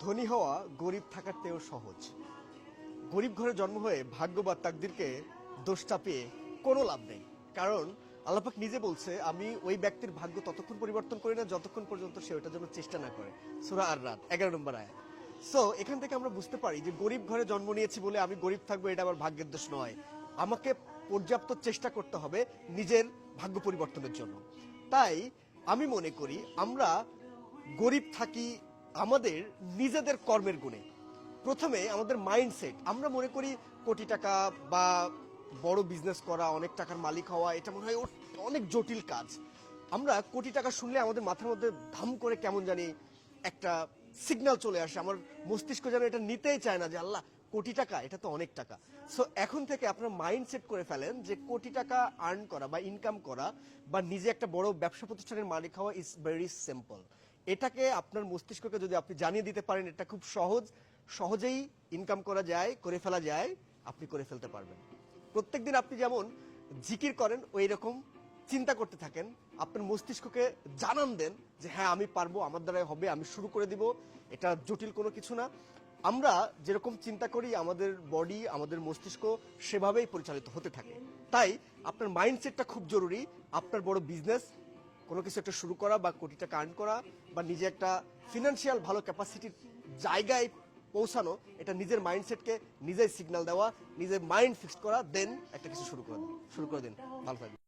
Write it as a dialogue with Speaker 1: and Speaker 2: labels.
Speaker 1: ধনী হওয়া গরিব থাকার চেয়েও সহজ। গরিব ঘরে জন্ম হয়ে ভাগ্য বা তাকদিরকে দোষ চাপিয়ে কোনো লাভ নেই। কারণ আল্লাপাক নিজে বলছে, আমি ওই ব্যক্তির ভাগ্য ততক্ষণ পরিবর্তন করি না যতক্ষণ পর্যন্ত সে ওটার জন্য চেষ্টা না করে। সুরা আর রাত এগারো নম্বর আয় সো এখান থেকে আমরা বুঝতে পারি যে গরিব ঘরে জন্ম নিয়েছি বলে আমি গরিব থাকব, এটা আমার ভাগ্যের দোষ নয়। আমাকে পর্যাপ্ত চেষ্টা করতে হবে নিজের ভাগ্য পরিবর্তনের জন্য। তাই আমি মনে করি, আমরা গরিব থাকি আমাদের নিজেদের কর্মের গুণে। প্রথমে আমাদের মাইন্ডসেট আমরা মনে করি কোটি টাকা বা বড় বিজনেস করা, অনেক টাকার মালিক হওয়া, এটা মনে হয় অনেক জটিল কাজ। আমরা কোটি টাকা শুনলে আমাদের মাথার মধ্যে ধাম করে কেমন জানি একটা সিগন্যাল চলে আসে। আমার মস্তিষ্ক যেন এটা নিতেই চায় না যে, আল্লাহ, কোটি টাকা, এটা তো অনেক টাকা। সো এখন থেকে আপনার মাইন্ডসেট করে ফেলেন যে, কোটি টাকা আর্ন করা বা ইনকাম করা বা নিজে একটা বড় ব্যবসা প্রতিষ্ঠানের মালিক হওয়া ইজ ভেরি সিম্পল এটাকে আপনার মস্তিষ্ককে যদি আপনি জানিয়ে দিতে পারেন, এটা খুব সহজ। সহজেই ইনকাম করা যায়, করে ফেলা যায়, আপনি করে ফেলতে পারবেন। প্রত্যেকদিন আপনি যেমন জিকির করেন ওই রকম চিন্তা করতে থাকেন। আপনার মস্তিষ্ককে জানান দেন যে হ্যাঁ আমি পারব, আমার দ্বারাই হবে, আমি শুরু করে দিব। এটা জটিল কোনো কিছু না। আমরা যেরকম চিন্তা করি, আমাদের বডি আমাদের মস্তিষ্ক সেভাবেই পরিচালিত হতে থাকে। তাই আপনার মাইন্ডসেটটা খুব জরুরি। আপনার বড় বিজনেস কোনো কিছু একটা শুরু করা বা কোটি টাকা আর্ন করা বা নিজে একটা ফিনান্সিয়াল ভালো ক্যাপাসিটির জায়গায় পৌঁছানো, এটা নিজের মাইন্ডসেটকে নিজেই সিগন্যাল দেওয়া, নিজের মাইন্ড ফিক্সড করা দেন একটা কিছু শুরু করে শুরু করে দিন। ভালো থাকবেন।